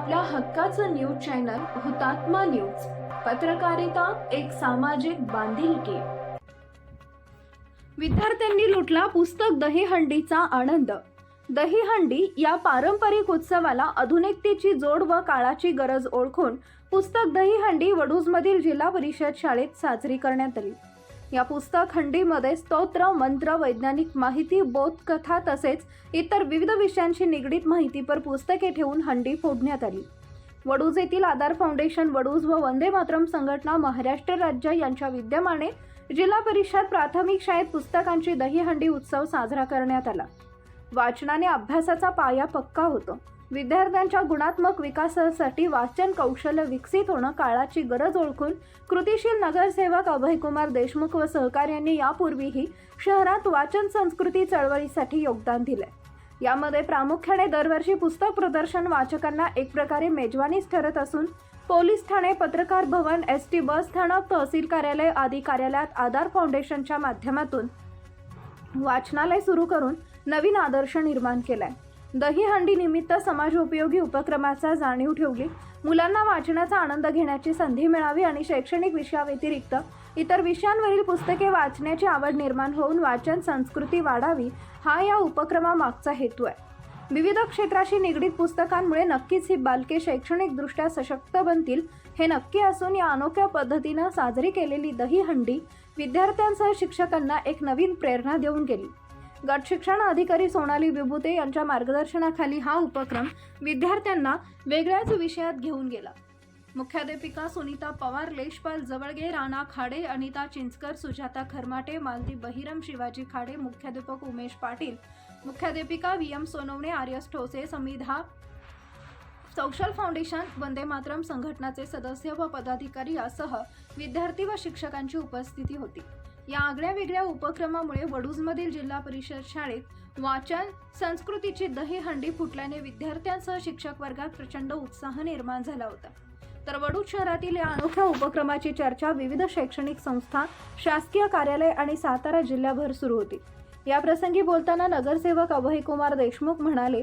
आपल्या हक्काचं news channel हुतात्मा न्यूज. पत्रकारिता एक सामाजिक बांधिलकी. विद्यार्थ्यांनी लुटला पुस्तक दहीहंडीचा आनंद. दहीहंडी या पारंपरिक उत्सवाला आधुनिकतेची जोड व काळाची गरज ओळखून पुस्तक दहीहंडी वडूजमधील जिल्हा परिषद शाळेत साजरी करण्यात आली. या पुस्तक हंडीमध्ये स्तोत्र मंत्र वैज्ञानिक माहिती बोधकथा तसेच इतर विविध विषयांशी निगडीत माहितीपर पुस्तके ठेवून हंडी फोडण्यात आली. वडूज येथील आधार फाउंडेशन वडूज व वंदे मातरम संघटना महाराष्ट्र राज्य यांच्या विद्यमाने जिल्हा परिषद प्राथमिक शाळेत पुस्तकांची दहीहंडी उत्सव साजरा करण्यात आला. वाचनाने अभ्यासाचा पाया पक्का होतो. विद्यार्थ्यांच्या गुणात्मक विकासासाठी वाचन कौशल्य विकसित होणं काळाची गरज ओळखून कृतीशील नगरसेवक अभयकुमार देशमुख व सहकार्यांनी यापूर्वीही शहरात वाचन संस्कृती चळवळीसाठी योगदान दिले यामध्ये प्रामुख्याने दरवर्षी पुस्तक प्रदर्शन वाचकांना एक प्रकारे मेजवानीच ठरत असून पोलीस ठाणे पत्रकार भवन एस टी बस स्थानक तहसील कार्यालय आदी कार्यालयात आधार फाउंडेशनच्या माध्यमातून वाचनालय सुरू करून नवीन आदर्श निर्माण केलाय. दहीहंडी निमित्त समाजोपयोगी उपक्रमाचा जाणीव ठेवली. मुलांना वाचनाचा आनंद घेण्याची संधी मिळावी आणि शैक्षणिक विषयाव्यतिरिक्त इतर विषयांवरील पुस्तके वाचण्याची आवड निर्माण होऊन वाचन संस्कृती वाढावी हा या उपक्रमामागचा हेतू आहे. विविध क्षेत्राशी निगडीत पुस्तकांमुळे नक्कीच ही बालके शैक्षणिकदृष्ट्या सशक्त बनतील हे नक्की असून या अनोख्या पद्धतीनं साजरी केलेली दहीहंडी विद्यार्थ्यांसह शिक्षकांना एक नवीन प्रेरणा देऊन गेली. गट शिक्षण अधिकारी सोनाली विभूते यांच्या मार्गदर्शनाखाली हा उपक्रम विद्यार्थ्यांना वेगळ्याच विषयात घेऊन गेला. मुख्याध्यापिका सुनीता पवार लेशपाल जवळगे राणा खाडे अनिता चिंचकर सुजाता खरमाटे मालती बहिरम शिवाजी खाडे मुख्याध्यापक उमेश पाटील मुख्याध्यापिका व्ही एम सोनवणे आर्यस ठोसे समिधा सौशल फाउंडेशन वंदे मातरम संघटनाचे सदस्य व पदाधिकारी यासह विद्यार्थी व शिक्षकांची उपस्थिती होती. या आगळ्या वेगळ्या उपक्रमामुळे वडूजमधील जिल्हा परिषद शाळेत वाचन संस्कृतीची दहीहंडी फुटल्याने विद्यार्थ्यांसह शिक्षक वर्गात प्रचंड उत्साह निर्माण झाला होता. तर वडूज शहरातील या अनोख्या उपक्रमाची चर्चा विविध शैक्षणिक संस्था शासकीय कार्यालय आणि सातारा जिल्ह्याभर सुरू होती. या प्रसंगी बोलताना नगरसेवक अभयकुमार देशमुख म्हणाले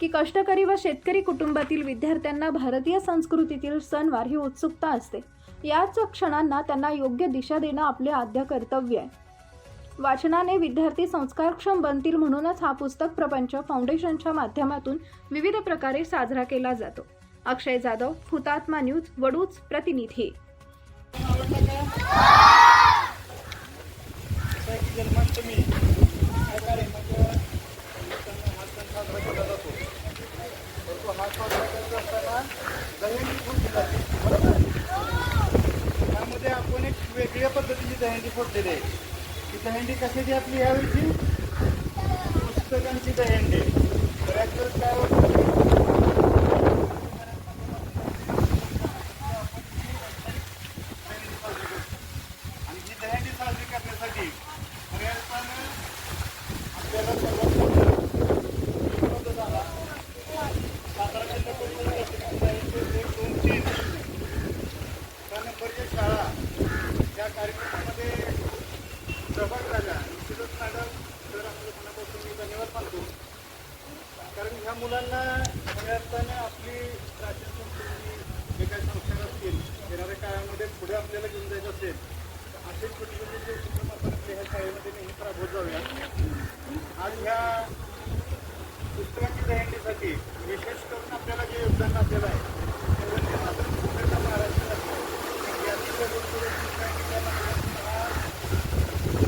की कष्टकरी व शेतकरी कुटुंबातील विद्यार्थ्यांना भारतीय संस्कृतीतील सणवार ही उत्सुकता असते. याच क्षणांना त्यांना योग्य दिशा देणं आपले आद्य कर्तव्य आहे. वाचनाने विद्यार्थी संस्कारक्षम बनतील म्हणूनच हा पुस्तक प्रपंच फाउंडेशनच्या माध्यमातून विविध प्रकारे साजरा केला जातो. अक्षय जाधव हुतात्मा न्यूज वडूज प्रतिनिधी. जन्माष्टमी हा कार्यक्रम हा सण साजरा केला जातो तर तो हा साजरा करत असताना दहीहंडी फोडली जाते बरोबर त्यामध्ये आपण एक वेगळ्या पद्धतीची दहंडी फोडलेली आहे. ती दहंडी कशाची आपली यावेळीची? पुस्तकांची दहंडी बऱ्याच वेळेस काय होतं आणि ही दहीहंडी साजरी करण्यासाठी पर्यटन आपल्याला सर्वात उपलब्ध झाला सातारा जिल्हा परिषद शाळेचे एक दोन तीन त्या नंबरच्या शाळा या कार्यक्रमामध्ये सहभाग झाल्या निश्चितच मॅडम तर आपल्या मनापासून मी धन्यवाद मानतो मुलांना खऱ्या मुलांना आपली प्राचीन संस्कृती जे काही संस्कार असतील येणाऱ्या काळामध्ये पुढे आपल्याला घेऊन जायचं असेल तर असे छोटे छोटे जे उपक्रम आपण आपल्या ह्या शाळेमध्ये नेहमी राबवत जाऊया आज ह्या पुस्तकांच्या दहीहंडीसाठी विशेष करून आपल्याला जे योगदान लाभलेलं आहे ते वंदे मातरम संघटना महाराष्ट्रातलं या अतिशय गुरुकुल पुस्तकांच्या माध्यमातून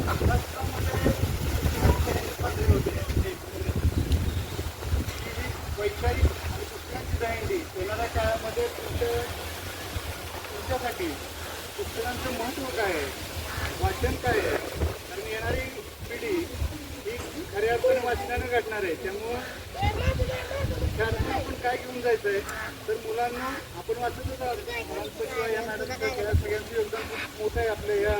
अभ्यासक्रमामध्ये पुस्तकांची साजरी होते ही वैचारिक आणि पुस्तकांची दहीहंडी येणाऱ्या काळामध्ये तुमच्या तुमच्यासाठी पुस्तकांचं महत्त्व काय आहे? वाचन काय आहे? कारण येणारी पिढी ही खऱ्या अर्थाने वाचनानं घडणार आहे. त्यामुळं त्यातून आपण काय घेऊन जायचं आहे? तर मुलांना आपण वाचतच आहोत. किंवा या नाटकाचं या सगळ्यांचं योगदान खूप मोठं आहे. आपल्या या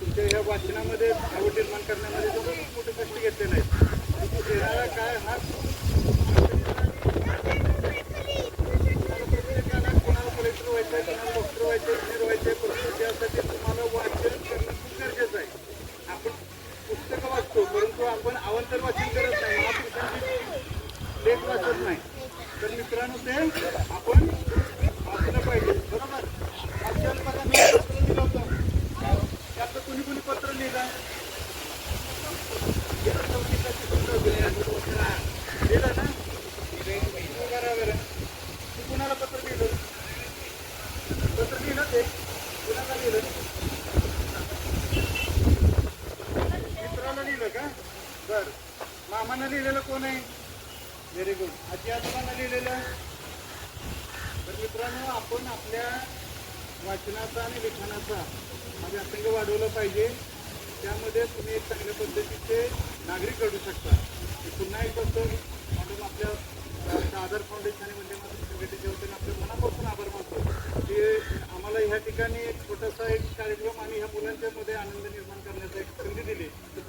तुमच्या ह्या वाचनामध्ये आवड निर्माण करण्यामध्ये जवळ खूप मोठे कष्ट घेतलेले आहेत येणारा काय हा आवडत नाही. तर मित्रांनो ते आपण वाचलं पाहिजे. बरोबर? मागच्या पत्र दिलं होतं. कुणी कुणी पत्र लिहिलं. लिहिलं ना? कुणाला पत्र लिहिलं? पत्र ते. कुणाला लिहिलं? मित्राला लिहिलं का? बरं. मामानं लिहिलेलं कोण आहे? व्हेरी गुड आजी आजोबांना लिहिलेलं तर मित्रांनो आपण आपल्या वाचनाचा आणि लिखाणाचा म्हणजे हा व्यासंग वाढवलं पाहिजे. त्यामध्ये तुम्ही एक चांगल्या पद्धतीचे नागरिक घडू शकता. पुन्हा एक बद्दल मॅडम आपल्या आधार फाउंडेशन आणि वंदे संघटनेच्या वतीने आपल्या मनापासून आभार मानतो. की आम्हाला ह्या ठिकाणी एक छोटासा एक कार्यक्रम आणि ह्या मुलांच्या मध्ये आनंद निर्माण करण्याचा एक संधी दिली. तर